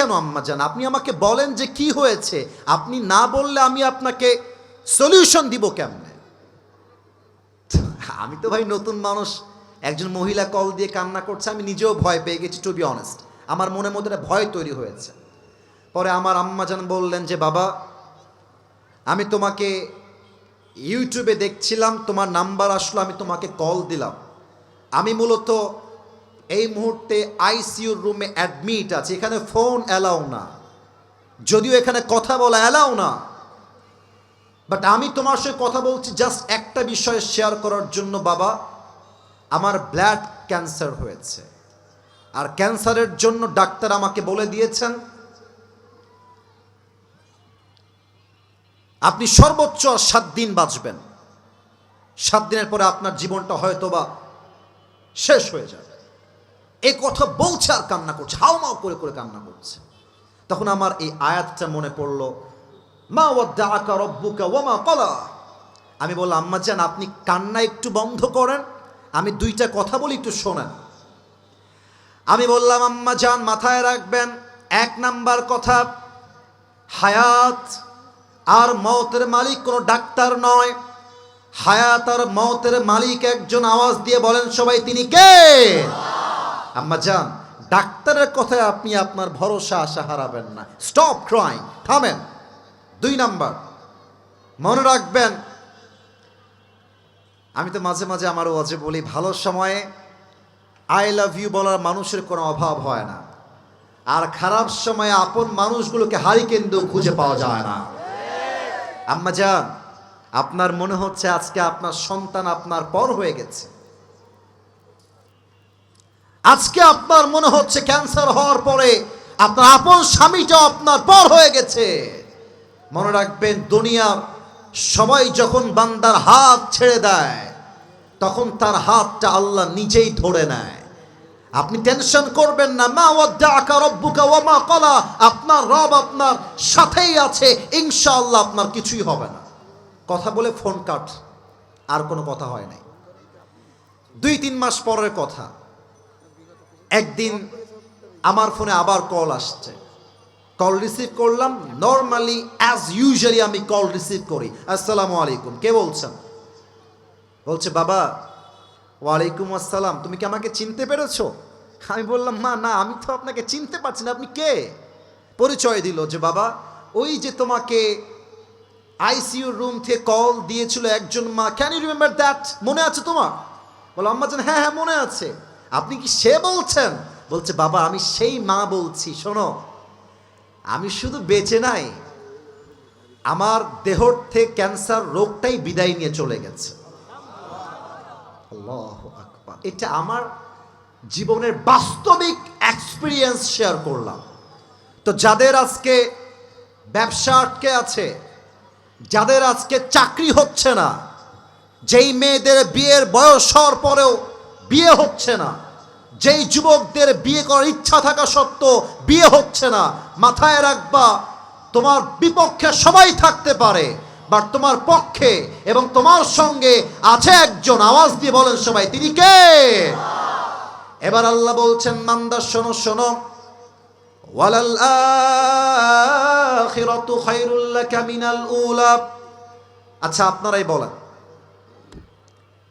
কেন আম্মা জান? আপনি আমাকে বলেন যে কি হয়েছে। আপনি না বললে আমি আপনাকে সলিউশন দিব কেমনে? আমি তো ভাই নতুন মানুষ। একজন মহিলা কল দিয়ে কান্না করছে, আমি নিজেও ভয় পেয়ে গেছি টু বি অনেস্ট আমার মনের মধ্যে ভয় তৈরি হয়েছে। পরে আমার আম্মাজান বললেন যে, বাবা, আমি তোমাকে ইউটিউবে দেখছিলাম, তোমার নাম্বার আসলো, আমি তোমাকে কল দিলাম। আমি মূলত এই মুহূর্তে আইসিইউর রুমে অ্যাডমিট আছে। এখানে ফোন অ্যালাউ না। যদিও এখানে কথা বলা অ্যালাউ না। বাট আমি তোমার সঙ্গে কথা বলছি জাস্ট একটা বিষয় শেয়ার করার জন্য, বাবা। আমার ব্লাড ক্যান্সার হয়েছে। আর ক্যান্সারের জন্য ডাক্তার আমাকে বলে দিয়েছেন, আপনি সর্বোচ্চ সাত দিন বাঁচবেন। সাত দিনের পরে আপনার জীবনটা হয়তো বা শেষ হয়ে যাবে। এই কথা বলছে আর কান্না করছে, হাওমাও করে করে কান্না করছে। তখন আমার এই আয়াতটা মনে পড়ল, মা ওয়াদ্দাআকা রব্বুকা ওয়ামা কলা আমি বললাম, আম্মা জান, আপনি কান্না একটু বন্ধ করেন, আমি দুইটা কথা বলি, একটু শোনেন। আমি বললাম, আম্মা যান মাথায় রাখবেন, এক নাম্বার কথা, হায়াত আর মতের মালিক কোনো ডাক্তার নয়। হায়াত আর মতের মালিক একজন আওয়াজ দিয়ে বলেন, সবাই তিনি কে? আম্মা জান, ডাক্তারের কথায় আপনি আপনার ভরসা আশা হারাবেন না। স্টপ ক্রাইং থামেন। দুই নাম্বার, মনে রাখবেন, আমি তো মাঝে মাঝে আমার ওয়াজে বলি, ভালো সময়ে আই লাভ ইউ বলার মানুষের কোনো অভাব হয় না। আর খারাপ সময়ে আপন মানুষগুলোকে হারিকেন কেন্দ্র খুঁজে পাওয়া যায় না। আম্মা যান আপনার মনে হচ্ছে আজকে আপনার সন্তান আপনার পর হয়ে গেছে। আজকে আপনার মনে হচ্ছে ক্যান্সার হওয়ার পরে আপনার আপন স্বামীটা আপনার পর হয়ে গেছে। মনে রাখবেন, দুনিয়ার সবাই যখন বান্দার হাত ছেড়ে দেয়, তখন তার হাতটা আল্লাহ নিজেই ধরে নেয়। আপনি টেনশন করবেন না, মা ওয়াদ্দাআকা রব্বুকা ওয়া মা ক্বালা, আপনার রব আপনার সাথেই আছে, ইনশাআল্লাহ আপনার কিছুই হবে না। কথা বলে ফোন কাট, আর কোনো কথা হয় নাই। দুই তিন মাস পরের কথা। একদিন আমার ফোনে আবার কল আসছে। কল রিসিভ করলাম নর্মালি অ্যাজ ইউজুয়ালি আমি কল রিসিভ করি। আসসালামু আলাইকুম, কে বলছেন? বলছে, বাবা, ওয়ালাইকুম আসসালাম, তুমি কি আমাকে চিনতে পেরেছ? আমি বললাম, মা, না, আমি তো আপনাকে চিনতে পারছি না, আপনি কে? পরিচয় দিল যে, বাবা, ওই যে তোমাকে আইসিইউ রুম থেকে কল দিয়েছিল একজন মা ক্যান ইউ রিমেম্বার দ্যাট মনে আছে তোমার? বলো আম্মা হ্যাঁ হ্যাঁ মনে আছে। আপনি কি সে বলছেন? বলছে, বাবা, আমি সেই মা বলছি, শোনো, আমি শুধু বেঁচে নাই, আমার দেহর থেকে ক্যান্সার রোগটাই বিদায় নিয়ে চলে গেছে। এটা আমার জীবনের বাস্তবিক এক্সপিরিয়েন্স শেয়ার করলাম। তো যাদের আজকে ব্যবসা আটকে আছে, যাদের আজকে চাকরি হচ্ছে না, যেই মেয়েদের বিয়ের বয়স হওয়ার পরেও বিয়ে হচ্ছে না। যেই যুবকদের বিয়ে করার ইচ্ছা থাকা সত্ত্বেও বিয়ে হচ্ছে না। মাথায় রাখবা, তোমার বিপক্ষে সবাই থাকতে পারে বাট তোমার পক্ষে এবং তোমার সঙ্গে আছে একজন। আওয়াজ দিয়ে বলেন সবাই, তিনি কে? এবার আল্লাহ বলছেন, মান্দা, শোনো শোনো। আচ্ছা আপনারাই বলেন।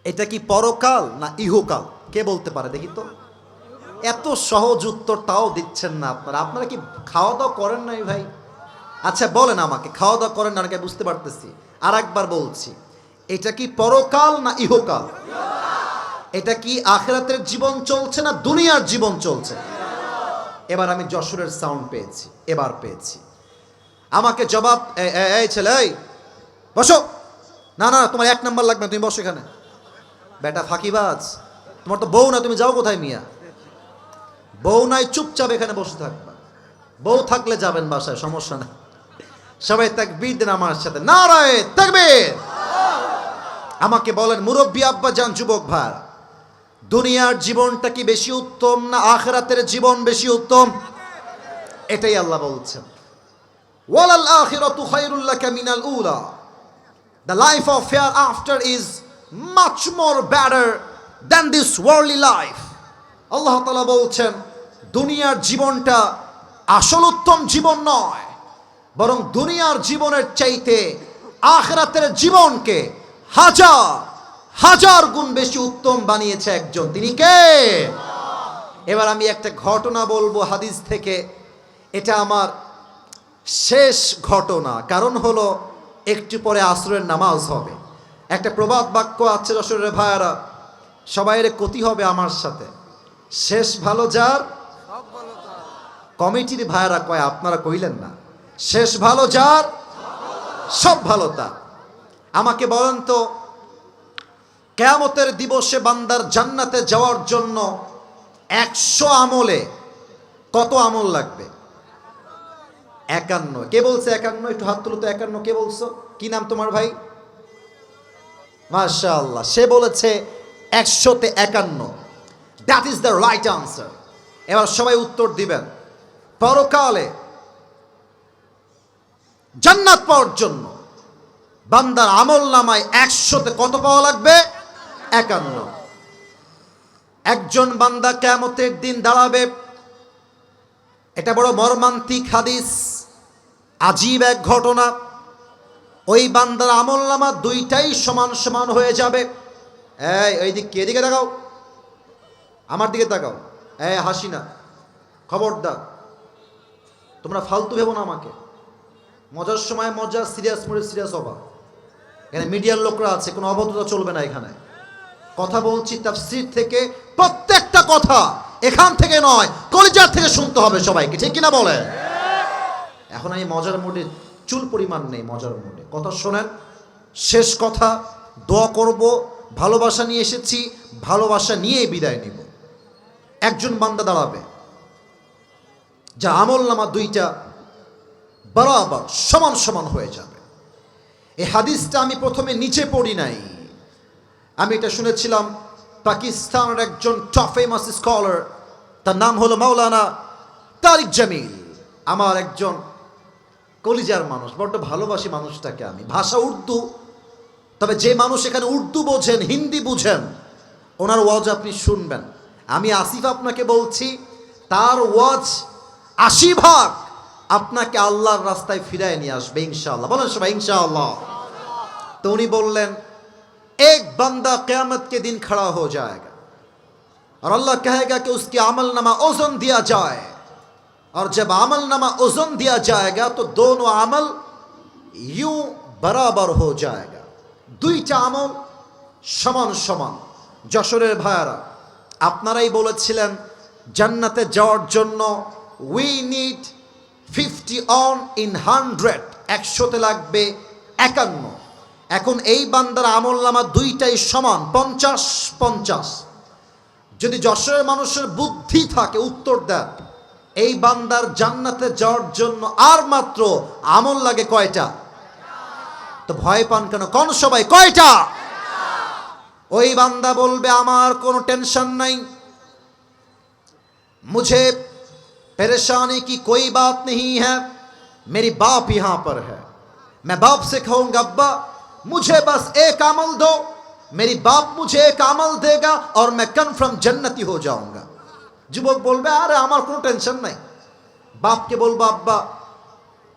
এটা কি পরকাল না ইহকাল? কে বলতে পারে দেখি তো? এত সহজ উত্তর তাও দিচ্ছেন না আপনারা। আপনারা কি খাওয়া দাওয়া করেন নাই ভাই? আচ্ছা বলেন আমাকে খাওয়া দাওয়া করেন না বুঝতে পারতেছি। আর একবার বলছি, এটা কি পরকাল না ইহকাল? এটা কি আখেরাতের জীবন চলছে না দুনিয়ার জীবন চলছে? এবার আমি যশোরের সাউন্ড পেয়েছি, এবার পেয়েছি। আমাকে জবাব এই ছেলে বসো। না না, তোমার এক নাম্বার লাগবে তুমি বসো এখানে। বেটা ফাঁকিবাজ, তোমার তো বউ না তুমি যাও কোথায় মিয়া? বউ নাই, চুপচাপ এখানে বসে থাকবা। বউ থাকলে যাবেন বাসায়, সমস্যা নাই। সবাই তাকবীর দেন আমার সাথে। নারায় তাকবীর! আমাকে বলেন, মুরব্বী আব্বা যান যুবক ভাই, দুনিয়ার জীবনটা কি বেশি উত্তম না আখরাতের জীবন বেশি উত্তম? এটাই আল্লাহ বলছেন। ওয়ালাল আখিরাতু খায়রুল লাকা মিনাল উলা। The life of hereafter is much more better than this worldly life Allah তাআলা বলছেন, দুনিয়ার জীবনটা আসল উত্তম জীবন নয়, বরং দুনিয়ার জীবনের চাইতে আখরাতের জীবনকে হাজার হাজার গুণ বেশি উত্তম বানিয়েছে একজন। তিনি কে? এবার আমি একটা ঘটনা বলব হাদিস থেকে। এটা আমার শেষ ঘটনা, কারণ হলো একটু পরে আসরের নামাজ হবে। একটা প্রবাদ বাক্য আছে রসরের ভাইয়ারা, সবাইয়ের ক্ষতি হবে আমার সাথে। শেষ ভালো যার? কমিটির ভাইয়ারা কয়, আপনারা কইলেন না। শেষ ভালো যার? সব ভালো তার। আমাকে বলেন তো, কেয়ামতের দিবসে বান্দার জান্নাতে যাওয়ার জন্য একশো আমলে কত আমল লাগবে? একান্ন। কে বলছে একান্ন? একটু হাত তুলো তো, একান্ন কে বলছো? কি নাম তোমার ভাই? মাশাআল্লাহ। সে বলেছে একশোতে একান্ন। That is the right answer এবার সবাই উত্তর দিবেন। পরকালে জান্নাত পাওয়ার জন্য বান্দার আমল নামায় একশোতে কত পাওয়া লাগবে? একান্ন। একজন বান্দা কেমতের দিন দাঁড়াবে। এটা বড় মর্মান্তিক হাদিস। আজীব এক ঘটনা। ওই বান্দার আমল নামা দুইটাই সমান সমান হয়ে যাবে। এই, ওই দিক কে? দিকে তাকাও। আমার দিকে তাকাও। এই হাসি না খবরদার। তোমরা ফালতু ভেবো না আমাকে। মজার সময় মজা, সিরিয়াস মোডে সিরিয়াস হবা। এখানে মিডিয়ার লোকরা আছে, কোনো অভদ্রতা চলবে না এখানে। কথা বলছি তাফসির থেকে, প্রত্যেকটা কথা এখান থেকে নয়, কলিজার থেকে শুনতে হবে সবাইকে, ঠিক কিনা বলে এখন আমি মজার মুডে চুল পরিমাণ নেই মজার মনে। কথা শোনেন, শেষ কথা, দোয়া করব, ভালোবাসা নিয়ে এসেছি, ভালোবাসা নিয়েই বিদায় নিব। একজন বান্দা দাঁড়াবে, যা আমল নামা দুইটা বরাবর সমান সমান হয়ে যাবে। এই হাদিসটা আমি প্রথমে নিচে পড়ি নাই। আমি এটা শুনেছিলাম, পাকিস্তানের একজন টপ ফেমাস স্কলার তার নাম হলো মাওলানা তারিক জামিল। আমার একজন কলিজার মানুষ, বড্ড ভালোবাসি মানুষটাকে আমি। ভাষা উর্দু, তবে যে মানুষ এখানে উর্দু বোঝেন, হিন্দি বুঝেন, ওনার ওয়াজ আপনি শুনবেন। আমি আসিফ আপনাকে বলছি, তার ওয়াজ আশি ভাগ আপনাকে আল্লাহর রাস্তায় ফিরায় নিয়ে আসবে, ইনশাআল্লাহ। বলেন সবাই, ইনশাআল্লাহ। তো উনি বললেন, এক বান্দা কেয়ামত কে দিন খাড়া হয়ে যায়গা। আর আল্লাহ কহেগা কে, উসকে আমল নামা ওজন দিয়া যায়। और जब अमल नमा ओजन दिया जाएगा तो दोनों अमल यूं बराबर हो जाएगा দুইটা আমল সমান সমান যশোরের ভাইয়ারা আপনারাই বলেছিলেন জান্নাতে যাওয়ার জন্য we need fifty one in hundred একশোতে লাগবে একান্ন এখন এই বান্দার আমল নামা দুইটাই সমান পঞ্চাশ পঞ্চাশ যদি যশোরের মানুষের বুদ্ধি থাকে উত্তর দেন এই বান্দার জান্নাতে যাওয়ার জন্য আর মাত্র আমল লাগে কয়টা তো ভয় পান কেন কোন সবাই কয়টা ওই বান্দা বলবে আমার কোনো টেনশন নাই मुझे परेशानी की कोई बात नहीं है मेरी बाप यहाँ पर है मैं बाप से कहूँगा अब्बा मुझे बस एक अमल दो मेरी बाप मुझे एक अमल देगा और मैं कन्फर्म जन्नती हो जाऊंगा যুবক বলবে আরে আমার কোনো টেনশন নাই বাপকে বলবো আব্বা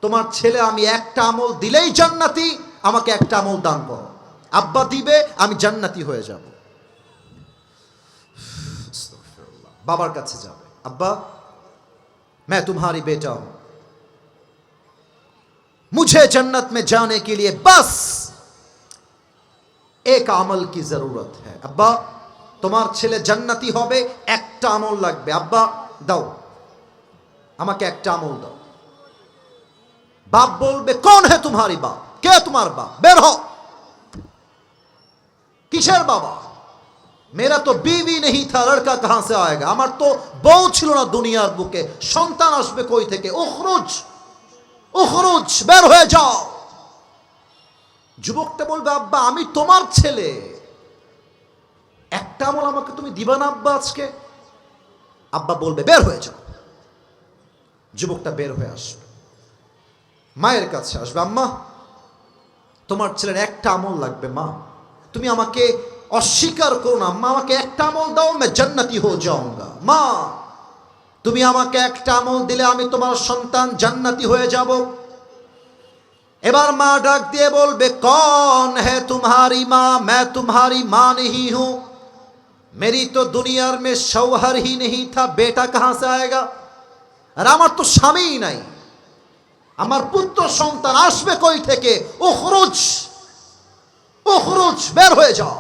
তোমার ছেলে আমি একটা আমল দিলেই জান্নাতি আমাকে একটা আমল দান করো আব্বা দিবে আমি জান্নাতি হয়ে যাব বাবার কাছে যাবে अब्बा मैं तुम्हारी बेटा हूं मुझे जन्नत में जाने के लिए बस एक আমল की जरूरत है अब्बा তোমার ছেলে জান্নাতি হবে, একটা আমল লাগবে। আব্বা, দাও। আমাকে একটা আমল দাও। বাপ বলবে, কোন হে তোমারি বাপ? কে তোমার বাপ? বের হও। কিসের বাবা? মেরা তো বিবি নেই, থা, লড়কা কাহা সে আয়েগা? আমার তো বউ ছিল না দুনিয়ার বুকে। সন্তান আসবে কই থেকে? উখরুজ উখরুজ, বের হয়ে যাও। যুবকটা বলবে, আব্বা, আমি তোমার ছেলে। একটা আমল আমাকে তুমি দিবা না আব্বা আজকে? আব্বা বলবে, বের হয়ে যাও। যুবকটা বের হয়ে আসবে মায়ের কাছে আসবে, আম্মা, তোমার ছেলের একটা আমল লাগবে, মা। তুমি আমাকে অস্বীকার করো না, মা, আমাকে একটা আমল দাও, মে, জান্নাতি হয়ে যাও মা, তুমি আমাকে একটা আমল দিলে আমি তোমার সন্তান জান্নাতি হয়ে যাব। এবার মা ডাক দিয়ে বলবে, কন হে তুমারি মা, মে তুমারি মা নেহি হুঁ? मेरी तो दुनिया में शौहर ही नहीं था बेटा कहां से आएगा আর আমার তো স্বামীই নাই আমার পুত্র সন্তান আসবে কই থেকে ও খরচ ও খরচ বের হয়ে যাও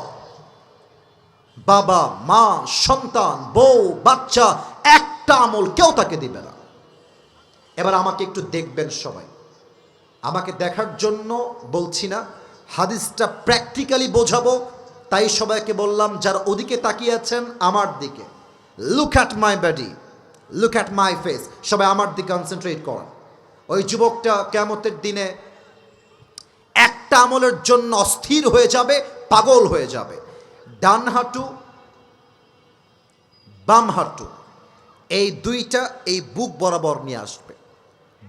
বাবা মা সন্তান বউ বাচ্চা একটা আমল কেউ তাকে দিবে না এবার আমাকে একটু দেখবেন সবাই আমাকে দেখার জন্য বলছি না হাদিসটা প্র্যাকটিক্যালি বোঝাবো তাই সবাইকে বললাম, যার ওদিকে তাকিয়ে আছেন, আমার দিকে। Look at my body look at my face সবাই আমার দিকে কনসেন্ট্রেট করেন। ওই যুবকটা কেমতের দিনে একটা আমলের জন্য অস্থির হয়ে যাবে, পাগল হয়ে যাবে। ডান হাঁটু, বাম হাঁটু, এই দুইটা এই বুক বরাবর নিয়ে আসবে।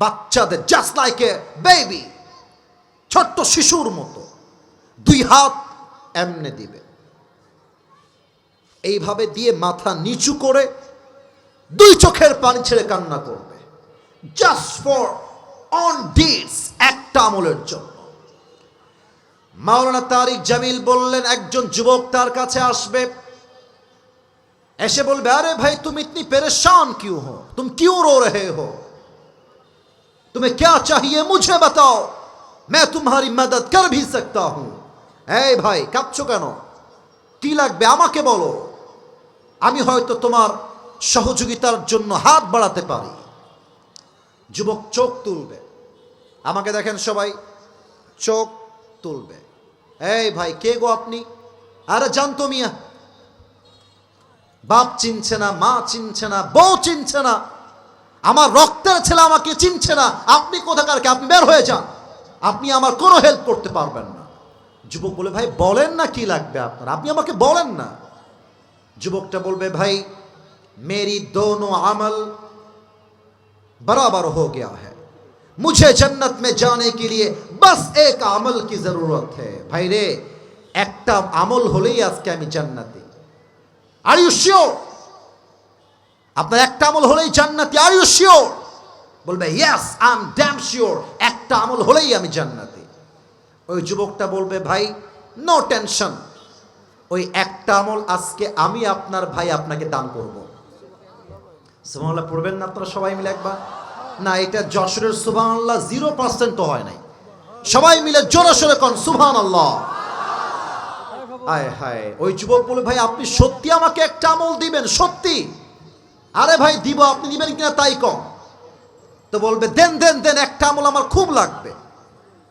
বাচ্চাদের জাস্ট লাইক এ বেবি ছোট্ট শিশুর মতো। দুই হাত এমনে দিবে। এইভাবে দিয়ে মাথা নিচু করে দুই চোখের পানি ছেড়ে কান্না করবে। জাস্ট ফর অন ডিস একটা আমলের জন্য। মাওলানা তারিক জামিল বললেন, একজন যুবক তার কাছে আসবে। এসে বলবে, আরে ভাই, তুমি ইতনি পেরেশান কিউ হো? তুমি কিউ রো রহে হো? তুমি क्या চাহিয়ে মুঝে बताओ মে तुम्हारी मदद কর ভি সকতা হুম। এই ভাই কাঁদছো কেন? কি লাগবে আমাকে বলো? আমি হয়তো তোমার সহযোগিতার জন্য হাত বাড়াতে পারি। যুবক চোখ তুলবে। আমাকে দেখেন সবাই, চোখ তুলবে। এই ভাই, কে গো আপনি? আরে জানতো মিয়া। বাপ চিনছে না, মা চিনছে না, বউ চিনছে না। আমার রক্তের ছেলে আমাকে চিনছে না। আপনি কোথাকার কে? আপনি বের হয়ে যান। আপনি আমার কোনো হেল্প করতে পারবেন না। যুবক বলে ভাই বলেন না কি লাগবে আপনার আপনি আমাকে বলেন না যুবকটা বলবে ভাই मेरी दोनों अमल बराबर हो गया है मुझे जन्नत में जाने के लिए बस एक अमल की जरूरत है ভাই রে একটা আমল হলেই আজকে আমি জান্নাতি আর ইউ শিওর আপনার একটা আমল হলেই জান্নাতি আর ইউ শিওর বলবে yes I am damn sure একটা আমল হলেই আমি জান্নাতি ওই যুবকটা বলবে, ভাই নো টেনশন ওই একটা আমল আজকে আমি আপনার ভাই আপনাকে দান করব। সুবহানাল্লাহ, পড়বেন না আপনারা সবাই মিলে একবার? না, এটা যশোরের সুবহানাল্লাহ জিরো পার্সেন্ট তো হয় নাই। সবাই মিলে জোরে সোরে কন, সুবহানাল্লাহ। আয় হায়, ওই যুবক বলে ভাই, আপনি সত্যি আমাকে একটা আমল দিবেন, সত্যি। আরে ভাই, দিব, আপনি দিবেন কিনা তাই কম? তো বলবে, দেন দেন দেন, একটা আমল আমার খুব লাগবে।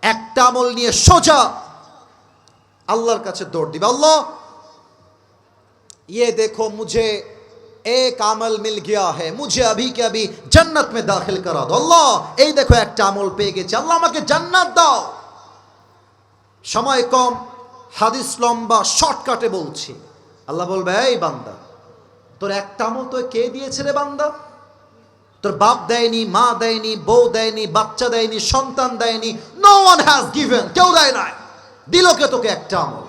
একটা আমল নিয়ে সোজা আল্লাহর কাছে দৌড় দিবে আল্লাহ ये देखो मुझे एक আমল মিল গিয়া है मुझे अभी के अभी जन्नत में दाखिल करा दो আল্লাহ এই দেখো একটা আমল পেয়ে গেছি আল্লাহ আমাকে জান্নাত দাও সময় কম হাদিস লম্বা শর্টকাটে বলছি আল্লাহ বলবে এই বান্দা তোর একটা আমল তো কে দিয়েছে রে বান্দা তোর বাপ দেয়নি, মা দেয়নি, বউ দেয়নি, বাচ্চা দেয়নি, সন্তান দেয়নি নো ওয়ান হ্যাজ গিভেন কেউ দেয় নাই। দিল কে তোকে একটা আমল?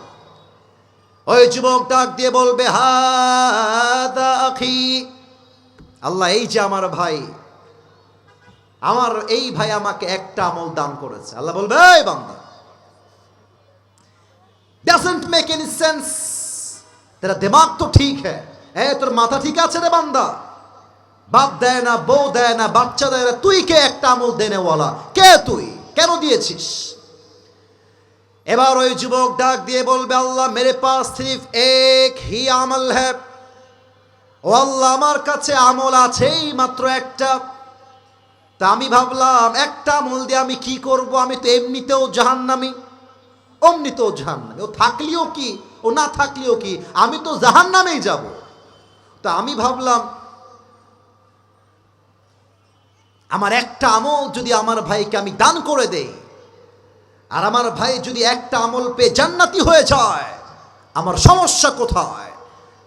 ওই যুবক ডাক দিয়ে বলবে, হাদি আল্লাহ, এই যে আমার ভাই, আমার এই ভাই আমাকে একটা আমল দান করেছে। আল্লাহ বলবে, এই বান্দা ডাজেন্ট মেক এনি সেন্স তেরা দিমাগ তো ঠিক হ্যাঁ। তোর মাথা ঠিক আছে রে বান্দা? বাপ দেয় না, বউ দেয় না, বাচ্চা দেয় না, তুই কে একটা আমল দেনে দেনেওয়ালা? কে তুই? কেন দিয়েছিস? এবার ওই যুবক ডাক দিয়ে বলবে, আল্লাহ মেরে পাস সির্ফ এক হি আমল হ্যাঁ ও আল্লাহ, আমার কাছে আমল আছেই মাত্র একটা। তা আমি ভাবলাম, একটা আমল দিয়ে আমি কি করব? আমি তো এমনিতেও জাহান্নামি। অমনিতেও জাহান্নামি। ও থাকলেও কি? ও না থাকলেও কি? আমি তো জাহান্নামেই যাব। তা আমি ভাবলাম আমার একটা আমল যদি আমার ভাইকে আমি দান করে দেই, আর আমার ভাই যদি একটা আমল পেয়ে জান্নাতি হয়ে যায়, আমার সমস্যা কোথায়?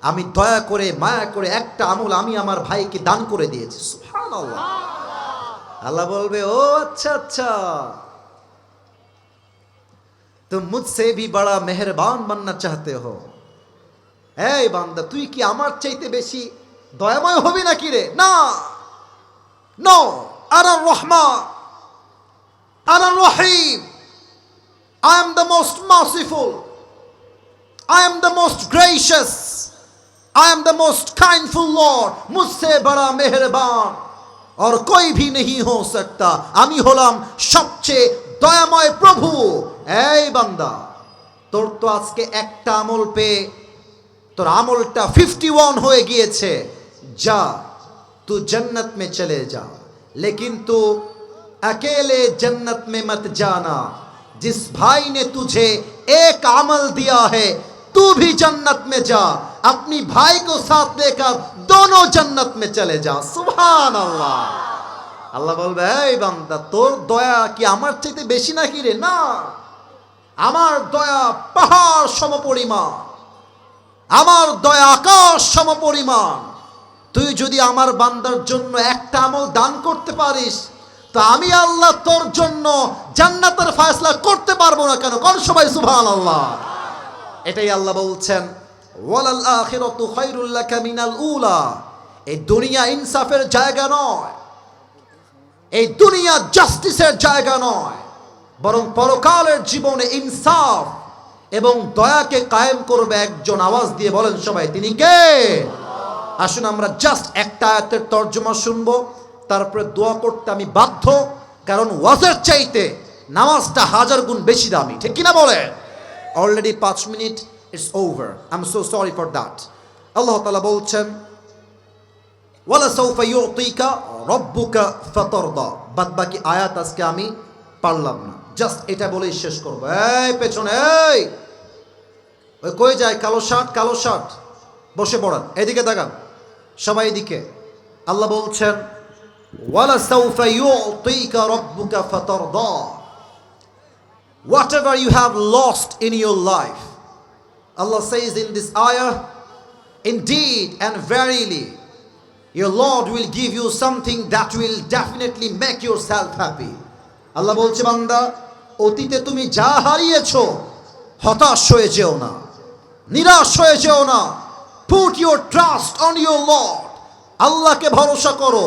আমি দয়া করে, মায়া করে একটা আমল আমি আমার ভাইকে দান করে দিয়েছি। আল্লাহ বলবে, ও আচ্ছা আচ্ছা। তো মুঝসে ভি বড়া মেহরবান বাননা চাহতে হো। এই বান্দা, তুই কি আমার চাইতে বেশি দয়াময় হবি নাকি রে? না। নো আর রহমান আর রহিম। I am the most merciful I am the most gracious I am the most kindful lord Mujhse বড়া মেহরবান। আর কই ভি নেহি হো সকতা, আমি হলাম সবচেয়ে দয়াময় প্রভু। এই বান্দা, তোর তো আজকে একটা আমল পেয়ে, তোর আমলটা ফিফটি ওয়ান হয়ে গিয়েছে। যা তু জন্নত মে চলে যা। लेकिन तू अकेले जन्नत में मत जाना जिस भाई ने तुझे एक अमल दिया है तू भी जन्नत में जा अपनी भाई को साथ लेकर दोनों जन्नत में चले जा सुभान अल्लाह আল্লাহ বলবে এই বান্দা তোর দয়া কি আমার চাইতে বেশি নাকি রে না আমার দয়া পাহাড় সমপরিমাণ আমার দয়া আকাশ সমপরিমাণ তুই যদি আমার বান্দার জন্য একটা আমল দান করতে পারিস, তা আমি আল্লাহ তোর জন্য জান্নাতের ফয়সলা করতে পারব না কেন? কোন সবাই সুবহান আল্লাহ এটাই আল্লাহ বলছেন, ওয়ালাল আখিরাতু খায়রুল লাকা মিনাল উলা। এই দুনিয়া ইনসাফের জায়গা নয়। এই দুনিয়া জাস্টিসের জায়গা নয়। বরং পরকালের জীবনে ইনসাফ এবং দয়াকে কায়েম করবে একজন আওয়াজ দিয়ে বলেন সবাই, তিনি কে? আসুন আমরা জাস্ট একটা আয়াতের তর্জমা শুনব, তারপরে দোয়া করতে আমি বাধ্য, কারণ ওয়াজের চাইতে নামাজটা হাজার গুণ বেশি দামি, ঠিক কিনা বলে? অলরেডি পাঁচ minute it's over I am so sorry for that Allah তালা বলছেন, ওয়ালা সৌফা ইউতিকা রব্বুকা ফাতারদা। বাদ বাকি আয়াত আজকে আমি পারলাম না। জাস্ট এটা বলেই শেষ করব। এই পেছনে, এই! ওই কই যায়? কালো শার্ট কালো শার্ট। বসে পড়ান। এদিকে তাকান। সবাই এদিকে আল্লাহ বলছেন whatever you have lost in your life Allah says in this ayah indeed and verily your Lord will give you something that will definitely make yourself happy. আল্লাহ বলছে বান্দা অতীতে তুমি যা হারিয়েছো হতাশ হয়ে যেও না নিরাশ হয়ে যেও না put your trust on your lord আল্লাহকে ভরসা করো।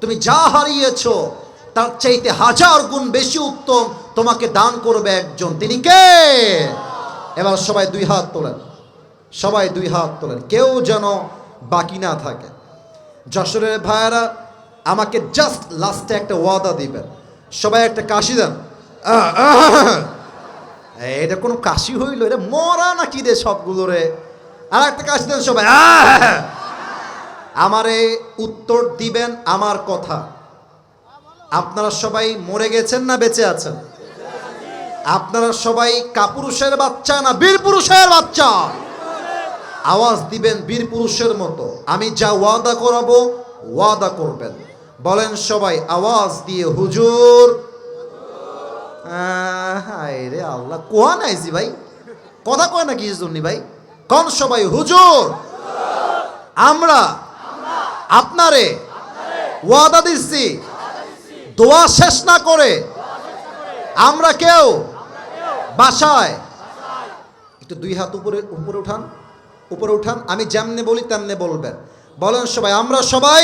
তুমি যা হারিয়েছো, তার চাইতে হাজার গুণ বেশি উত্তম তোমাকে দান করবে একজন। তিনি কে? এবার সবাই দুই হাত তোলেন। সবাই দুই হাত তোলেন। কেউ যেন বাকি না থাকে। যশোরের ভাইয়ারা, আমাকে জাস্ট লাস্টে একটা ওয়াদা দিবেন। সবাই একটা কাশি দেন। এটা কোনো কাশি হইল? এটা মরা নাকি রে সবগুলো রে? আর একটা কাশি দেন সবাই! আমারে উত্তর দিবেন আমার কথা। আপনারা সবাই মরে গেছেন না বেঁচে আছেন? আপনারা সবাই কাপুরুষের বাচ্চা না বীর পুরুষের বাচ্চা? আওয়াজ দিবেন বীর পুরুষের মতো। আমি যা ওয়াদা করাবো, ওয়াদা করবেন। বলেন সবাই, আওয়াজ দিয়ে হুজুর। রে আল্লাহ, কোয়া নাইছি ভাই? কথা কয় না কি জন্য ভাই? কোন সবাই হুজুর? আমরা আপনারে ওয়াদা দিচ্ছি। দোয়া শেষ না করে আমরা কেউ বাসায় একটু দুই হাত উপরে উপরে উঠান উপরে উঠান, আমি যেমনে বলি তেমনে বলবেন। বলেন সবাই, আমরা সবাই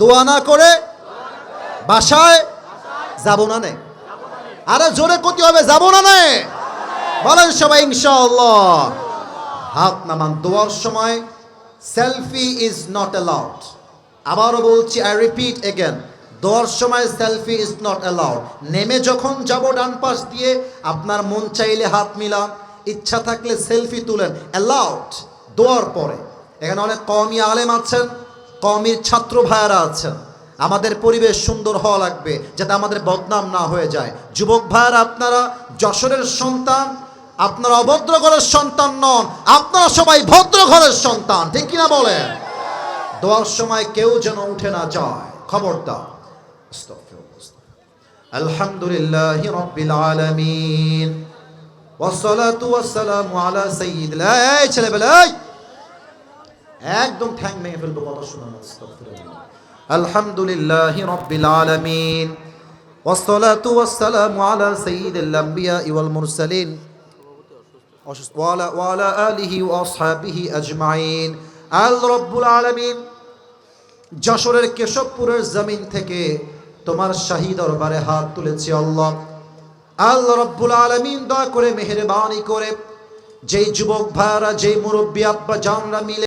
দোয়া না করে বাসায় যাব না নে। আরে জোরে ক্ষতি হবে, যাব না নে। বলেন সবাই, ইনশাআল্লাহ। হাত নামান দোয়ার সময় সেলফি ইজ নট অ্যালাউড আবারও বলছি আই রিপিট এগেন দোয়ার সময় সেলফি ইজ নট অ্যালাউড নেমে যখন যাব ডান পাশ দিয়ে, আপনার মন চাইলে হাত মিলান, ইচ্ছা থাকলে সেলফি তুলেন অ্যালাউড দোয়ার পরে। এখানে অনেক কমই আলেম আছেন কমির ছাত্র ভাইয়ারা আছেন। আমাদের পরিবেশ সুন্দর হওয়া লাগবে, যাতে আমাদের বদনাম না হয়ে যায়। যুবক ভাইয়ারা, আপনারা যশোরের সন্তান আপনারা অভদ্র ঘরের সন্তান নন, আপনারা সবাই ভদ্র ঘরের সন্তান, ঠিক কিনা বলেন? দোয়ার সময় কেউ যেন উঠে না যায়। খবরদার। আলহামদুলিল্লাহ রব্বিল আলামিন। ওয়াসসালাতু ওয়াসসালামু আলা সাইয়্যিদিল এই ছেলেবেলা একদম ঠ্যাং ভেঙে ফেলব কথা শোনা আলহামদুলিল্লাহ রব্বিল আলামিন। ওয়াসসালাতু ওয়াসসালামু আলা সাইয়্যিদিল আম্বিয়া ওয়াল মুরসালিন। যশোরের কেশবপুরের জমিন থেকে তোমার শাহী দরবারে হাত তুলেছি আল্লাহ। আল্লাহ রব্বুল আলমিন, দয়া করে মেহরবানি করে। যেই যুবক ভাইরা যেই মুরব্বী, আব্বা, জানরা মিলে